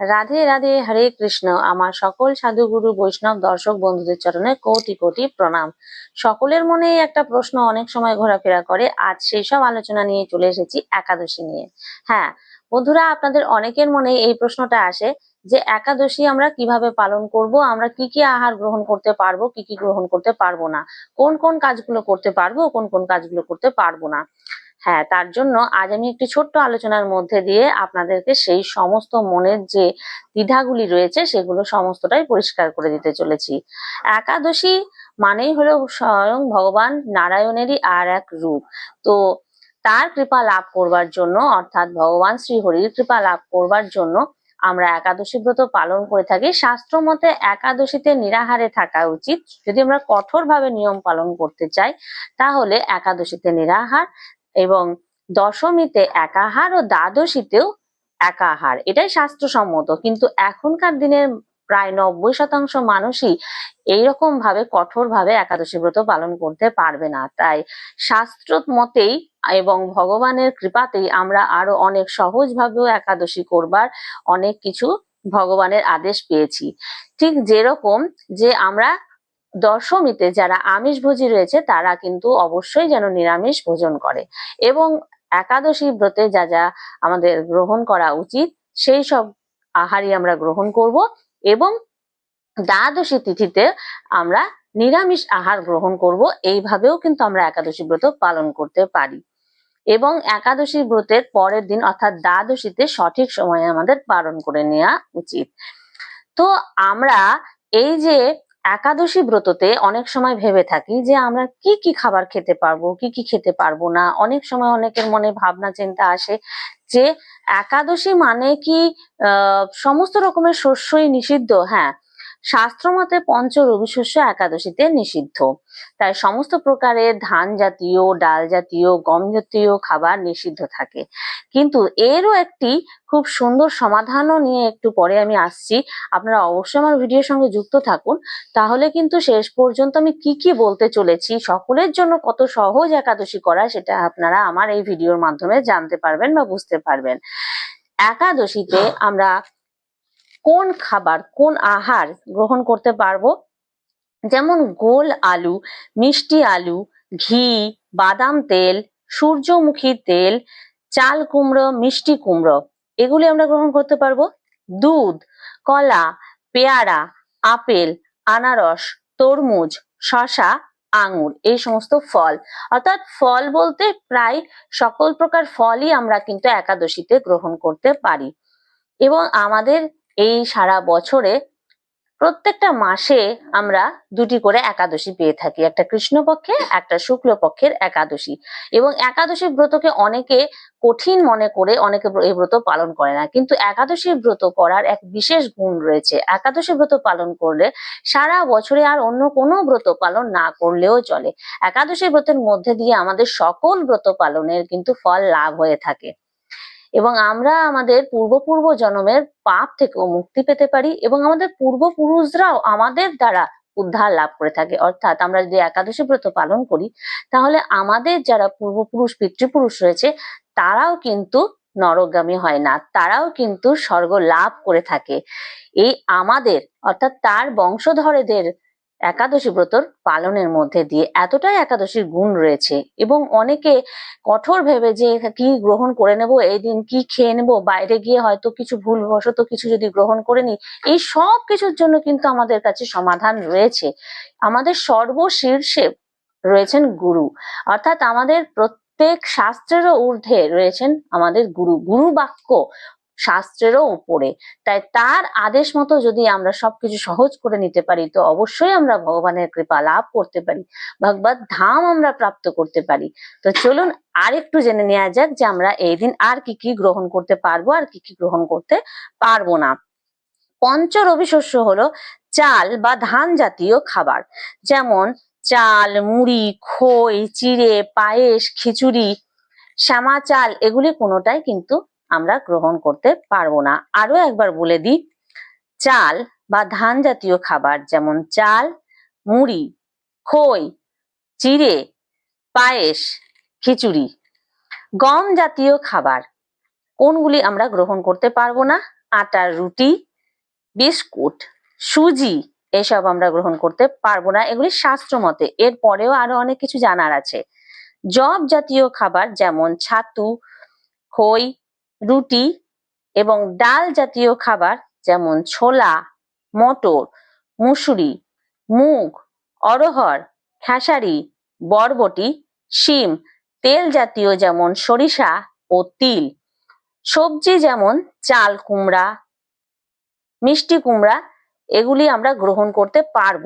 রাধে রাধে হরে কৃষ্ণ। আমার সকল সাধুগুরু, বৈষ্ণব, দর্শক বন্ধুদের চরণে কোটি কোটি প্রণাম। সকলের মনেই একটা প্রশ্ন অনেক সময় ঘোরাফেরা করে। আজ সেই সব আলোচনা নিয়ে চলে এসেছি একাদশী নিয়ে। হ্যাঁ বন্ধুরা, আপনাদের অনেকের মনে এই প্রশ্নটা আসে যে একাদশী আমরা কীভাবে পালন করব? আমরা কি কি আহার গ্রহণ করতে পারব? কি কি গ্রহণ করতে পারব না? কোন কোন কাজগুলো করতে পারব? কোন কোন কাজগুলো করতে পারব না? হ্যাঁ তার জন্য আজ আমি একটি ছোট্ট আলোচনার মধ্যে দিয়ে আপনাদেরকে সেই সমস্ত মনের যে দ্বিধাগুলি রয়েছে, সেগুলো সমস্তটাই পরিষ্কার করে দিতে চলেছি। একাদশী মানেই হলো স্বয়ং ভগবান নারায়ণেরই আর এক রূপ। তো তার কৃপা লাভ করবার জন্য, অর্থাৎ ভগবান শ্রী হরির কৃপা লাভ করবার জন্য আমরা একাদশী ব্রত পালন করে থাকি। শাস্ত্র মতে একাদশীতে নিরাহারে থাকা উচিত। যদি আমরা কঠোরভাবে নিয়ম পালন করতে চাই, তাহলে একাদশীতে নিরাহার এবং দশমীতে একাহার ও দ্বাদশীতেও একাহার। এটাই শাস্ত্রসম্মত কিন্তু এখনকার দিনের প্রায় নব্বই শতাংশ মানুষই এইরকম ভাবে কঠোর ভাবে একাদশী ব্রত পালন করতে পারবে না। তাই শাস্ত্র মতেই এবং ভগবানের কৃপাতেই আমরা আরও অনেক সহজ ভাবেও একাদশী করবার অনেক কিছু ভগবানের আদেশ পেয়েছি। ঠিক যেরকম যে আমরা দশমীতে যারা আমিষ ভোজী রয়েছে, তারা কিন্তু অবশ্যই যেন নিরামিষ ভোজন করে। এবং একাদশী ব্রতে যা যা আমাদের গ্রহণ করা উচিত, সেই সব আহারই আমরা গ্রহণ করব এবং দ্বাদশী তিথিতে আমরা নিরামিষ আহার গ্রহণ করব। এইভাবেও কিন্তু আমরা একাদশী ব্রত পালন করতে পারি। এবং একাদশী ব্রতের পরের দিন অর্থাৎ দ্বাদশীতে সঠিক সময়ে আমাদের পালন করে নেওয়া উচিত। তো আমরা এই যে একাদশী ব্রততে অনেক সময় ভেবে থাকি যে আমরা কি কি খাবার খেতে পারব, কি কি খেতে পারব না। অনেক সময় অনেকের মনে ভাবনা চিন্তা আসে যে একাদশী মানে কি সমস্ত রকমের শস্যই নিষিদ্ধ? হ্যাঁ শাস্ত্র মতে পঞ্চ রবি শস্য একাদশীতে নিষিদ্ধ। তাই সমস্ত প্রকারের ধান জাতীয়, ডাল জাতীয়, গম জাতীয় খাবার নিষিদ্ধ থাকে। কিন্তু এরও একটি খুব সুন্দর সমাধানও নিয়ে একটু পরে আমি আসছি। আপনারা অবশ্যই আমার ভিডিওর সঙ্গে যুক্ত থাকুন। তাহলে কিন্তু শেষ পর্যন্ত আমি কি কি বলতে চলেছি, সকলের জন্য কত সহজ একাদশী করা সেটা আপনারা আমার এই ভিডিওর মাধ্যমে জানতে পারবেন বা বুঝতে পারবেন। একাদশীতে আমরা কোন খাবার, কোন আহার গ্রহণ করতে পারব? যেমন গোল আলু, মিষ্টি আলু, ঘি, বাদাম তেল, সূর্যমুখী তেল, চাল কুমড়ো, মিষ্টি কুমড়ো। এগুলি আমরা গ্রহণ করতে পারব। দুধ, কলা, পেয়ারা, আপেল, আনারস, তরমুজ শশা আঙুর, এই সমস্ত ফল। অর্থাৎ ফল বলতে প্রায় সকল প্রকার ফলই আমরা কিন্তু একাদশীতে গ্রহণ করতে পারি। এবং আমাদের এই সারা বছরে প্রত্যেকটা মাসে আমরা দুটি করে একাদশী পেয়ে থাকি। একটা কৃষ্ণপক্ষে, একটা শুক্লপক্ষের একাদশী। এবং একাদশী ব্রতকে অনেকে কঠিন মনে করে অনেকে এই ব্রত পালন করে না। কিন্তু একাদশী ব্রত করার এক বিশেষ গুণ রয়েছে। একাদশী ব্রত পালন করলে সারা বছরে আর অন্য কোনো ব্রত পালন না করলেও চলে। একাদশী ব্রতের মধ্যে দিয়ে আমাদের সকল ব্রত পালনের কিন্তু ফল লাভ হয়ে থাকে। এবং আমরা আমাদের পূর্বপূর্ব জন্মের পাপ থেকেও মুক্তি পেতে পারি এবং আমাদের পূর্বপুরুষরাও আমাদের দ্বারা উদ্ধার লাভ করে থাকে। অর্থাৎ আমরা যদি একাদশী ব্রত পালন করি, তাহলে আমাদের যারা পূর্বপুরুষ, পিতৃপুরুষ রয়েছে, তারাও কিন্তু নরগামী হয় না, তারাও কিন্তু স্বর্গ লাভ করে থাকে। এই আমাদের, অর্থাৎ তার বংশধরেদের একাদশী ব্রতর পালনের মধ্যে দিয়ে এতটাই একাদশীর গুণ রয়েছে এবং অনেকে কঠোর ভেবে যে কি গ্রহণ করে নেব এই দিন কি খেয়ে নেব, বাইরে গিয়ে হয়তো কিছু ভুলবশত কিছু যদি গ্রহণ করে নি এই সব কিছুর জন্য কিন্তু আমাদের কাছে সমাধান রয়েছে। আমাদের সর্বশীর্ষে রয়েছেন গুরু। অর্থাৎ আমাদের প্রত্যেক শাস্ত্রেরও ঊর্ধ্বে রয়েছেন আমাদের গুরু। গুরু বাক্য শাস্ত্রেরও উপরে। তাই তার আদেশ মতো যদি আমরা সবকিছু সহজ করে নিতে পারি, তো অবশ্যই আমরা ভগবানের কৃপা লাভ করতে পারি, ভগবত ধাম আমরা প্রাপ্ত করতে পারি। তো চলুন আর একটু জেনে নেওয়া যাক যে আমরা এই দিন আর কি কি গ্রহণ করতে পারব আর কি কি গ্রহণ করতে পারব না। পঞ্চ রবি শস্য হলো চাল বা ধান জাতীয় খাবার। যেমন চাল, মুড়ি, খই, চিড়ে, পায়েস, খিচুড়ি, শ্যামা চাল, এগুলি কোনোটাই কিন্তু আমরা গ্রহণ করতে পারব না। আরও একবার বলে দিই, চাল বা ধান জাতীয় খাবার যেমন চাল, মুড়ি, খই, চিড়ে, পায়েস, খিচুড়ি, গম জাতীয় খাবার, কোনগুলি আমরা গ্রহণ করতে পারব না? আটার রুটি, বিস্কুট, সুজি, এসব আমরা গ্রহণ করতে পারব না। এগুলি শাস্ত্র মতে। এরপরেও আরও অনেক কিছু জানার আছে। জব জাতীয় খাবার যেমন ছাতু, খই রুটি এবং ডাল জাতীয় খাবার যেমন ছোলা, মটর, মুসুরি, মুগ অরহর খেসারি, বরবটি, শিম, তেল জাতীয় যেমন সরিষা ও তিল। সবজি যেমন চাল কুমড়া, মিষ্টি কুমড়া, এগুলি আমরা গ্রহণ করতে পারব।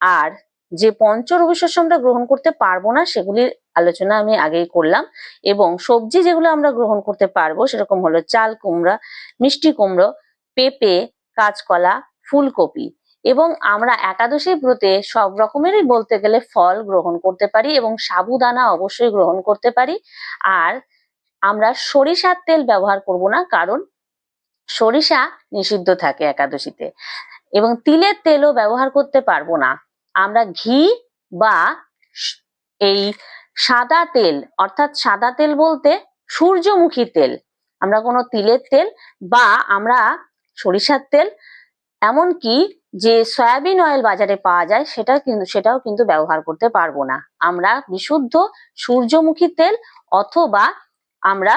আর যে পঞ্চ রবি শস্য আমরা গ্রহণ করতে পারব না, সেগুলির আলোচনা আমি আগেই করলাম। এবং সবজি যেগুলো আমরা গ্রহণ করতে পারব সেরকম হলো চাল কুমড়া, মিষ্টি কুমড়ো, পেঁপে, কাঁচকলা, ফুলকপি এবং আমরা একাদশী ব্রতে সব রকমেরই বলতে গেলে ফল গ্রহণ করতে পারি এবং সাবুদানা অবশ্যই গ্রহণ করতে পারি। আর আমরা সরিষার তেল ব্যবহার করব না, কারণ সরিষা নিষিদ্ধ থাকে একাদশীতে এবং তিলের তেলও ব্যবহার করতে পারব না। আমরা ঘি বা এই সাদা তেল, অর্থাৎ সাদা তেল বলতে সূর্যমুখী তেল। আমরা কোনো তিলের তেল বা আমরা সরিষার তেল, এমনকি যে সয়াবিন অয়েল বাজারে পাওয়া যায় সেটা কিন্তু সেটাও কিন্তু ব্যবহার করতে পারব না। আমরা বিশুদ্ধ সূর্যমুখী তেল অথবা আমরা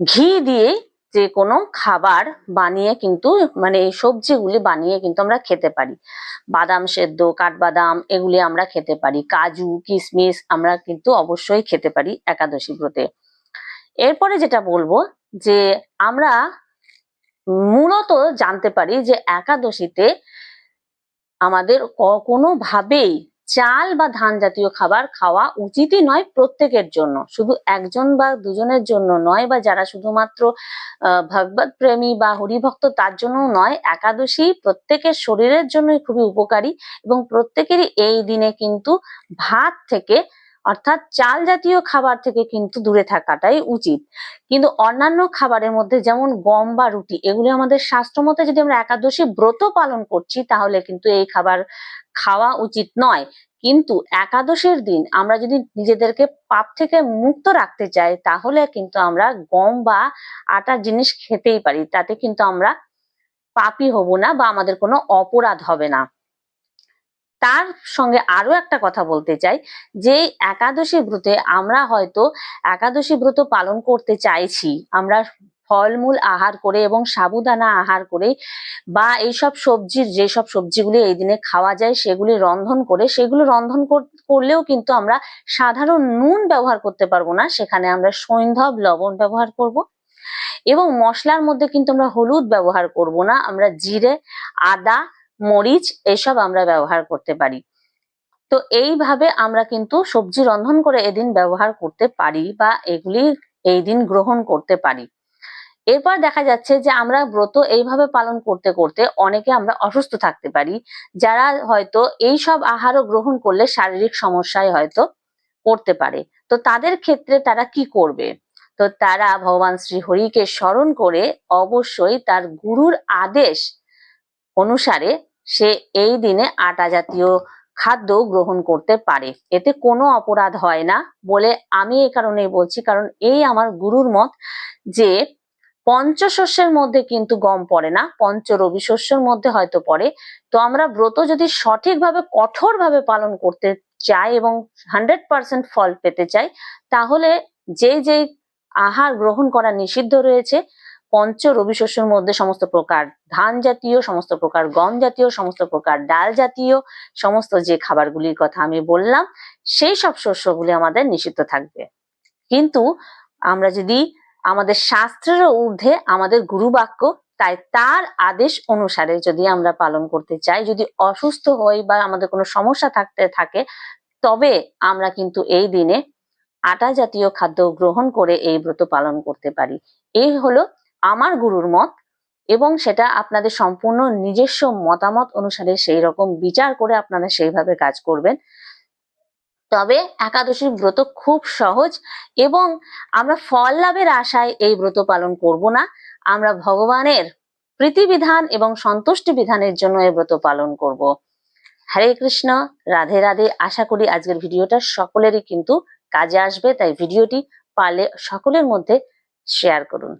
ঘি দিয়ে যে কোনো খাবার বানিয়ে কিন্তু মানে এই সবজিগুলি বানিয়ে কিন্তু আমরা খেতে পারি। বাদাম সেদ্ধ, কাঠবাদাম এগুলি আমরা খেতে পারি। কাজু কিশমিশ আমরা কিন্তু অবশ্যই খেতে পারি একাদশী ব্রতে। এরপরে যেটা বলব যে আমরা মূলত জানতে পারি যে একাদশীতে আমাদের কোনোভাবেই চাল বা ধান জাতীয় খাবার খাওয়া উচিতই নয় প্রত্যেকের জন্য। শুধু একজন বা দুজনের জন্য নয় বা যারা শুধুমাত্র ভগবত প্রেমী বা হরিভক্ত তার জন্য নয়, একাদশী প্রত্যেকের শরীরের জন্যই খুবই উপকারী এবং প্রত্যেকেরই এই দিনে কিন্তু ভাত থেকে, অর্থাৎ চাল জাতীয় খাবার থেকে কিন্তু দূরে থাকাটাই উচিত। কিন্তু অন্যান্য খাবারের মধ্যে যেমন গম বা রুটি, এগুলি আমাদের শাস্ত্র মতে যদি আমরা একাদশী ব্রত পালন করছি, তাহলে কিন্তু এই খাবার খাওয়া উচিত নয়। কিন্তু একাদশীর দিন আমরা যদি নিজেদেরকে পাপ থেকে মুক্ত রাখতে চাই, তাহলে কিন্তু আমরা গম বা আটার জিনিস খেতেই পারি। তাতে কিন্তু আমরা পাপি হব না বা আমাদের কোনো অপরাধ হবে না। তার সঙ্গে আরও একটা কথা বলতে চাই, যে একাদশী ব্রতে আমরা হয়তো একাদশী ব্রত পালন করতে চাইছি। আমরা ফলমূল আহার করে এবং সাবুদানা আহার করে বা এইসব সবজির যেসব সবজিগুলি এই দিনে খাওয়া যায় সেগুলি রন্ধন করে, সেগুলো রন্ধন কর- করলেও কিন্তু আমরা সাধারণ নুন ব্যবহার করতে পারব না। সেখানে আমরা সৈন্ধব লবণ ব্যবহার করব এবং মশলার মধ্যে কিন্তু আমরা হলুদ ব্যবহার করব না। আমরা জিরে, আদা, মরিচ এসব আমরা ব্যবহার করতে পারি। তো এইভাবে আমরা কিন্তু সবজি রন্ধন করে এদিন ব্যবহার করতে পারি বা এগুলি এই দিন গ্রহণ করতে পারি। এরপর দেখা যাচ্ছে যে আমরা ব্রত এইভাবে পালন করতে করতে অনেকে আমরা অসুস্থ থাকতে পারি, যারা হয়তো এই সব আহারও গ্রহণ করলে শারীরিক সমস্যায় হয়তো পড়তে পারে। তো তাদের ক্ষেত্রে তারা কি করবে? তো তারা ভগবান শ্রী হরিকে স্মরণ করে অবশ্যই তার গুরুর আদেশ অনুসারে সে এই দিনে আটা জাতীয় খাদ্য গ্রহণ করতে পারে। এতে কোনো অপরাধ হয় না বলে আমি এই কারণেই বলছি, কারণ এই আমার গুরুর মত যে পঞ্চশস্যের মধ্যে কিন্তু গম পড়ে না পঞ্চ রবি শস্যের মধ্যে হয়তো পড়ে। তো আমরা ব্রত যদি সঠিকভাবে, কঠোরভাবে পালন করতে চাই এবং হান্ড্রেড পার্সেন্ট ফল পেতে চাই, তাহলে যে যে আহার গ্রহণ করা নিষিদ্ধ রয়েছে পঞ্চ রবি শস্যের মধ্যে সমস্ত প্রকার ধান জাতীয়, সমস্ত প্রকার গম জাতীয়, সমস্ত প্রকার ডাল জাতীয়, সমস্ত যে খাবারগুলির কথা আমি বললাম, সেই সব শস্যগুলি আমাদের নিষিদ্ধ থাকবে। কিন্তু আমরা যদি আমাদের শাস্ত্রের ঊর্ধ্বে আমাদের গুরু বাক্য তাই তার আদেশ অনুসারে যদি আমরা পালন করতে চাই, যদি অসুস্থ হই বা আমাদের কোনো সমস্যা থাকতে থাকে, তবে আমরা কিন্তু এই দিনে আটা জাতীয় খাদ্য গ্রহণ করে এই ব্রত পালন করতে পারি। এই হলো আমার গুরুর মত এবং সেটা আপনাদের সম্পূর্ণ নিজস্ব মতামত অনুসারে সেই রকম বিচার করে আপনারা সেইভাবে কাজ করবেন। তবে একাদশীর ব্রত খুব সহজ এবং আমরা ফল লাভের আশায় এই ব্রত পালন করব না। আমরা ভগবানের প্রীতিবিধান এবং সন্তুষ্টি বিধানের জন্য এই ব্রত পালন করব। হরে কৃষ্ণ, রাধে রাধে। আশা করি আজকের ভিডিওটা সকলেরই কিন্তু কাজে আসবে, তাই ভিডিওটি পারলে সকলের মধ্যে শেয়ার করুন।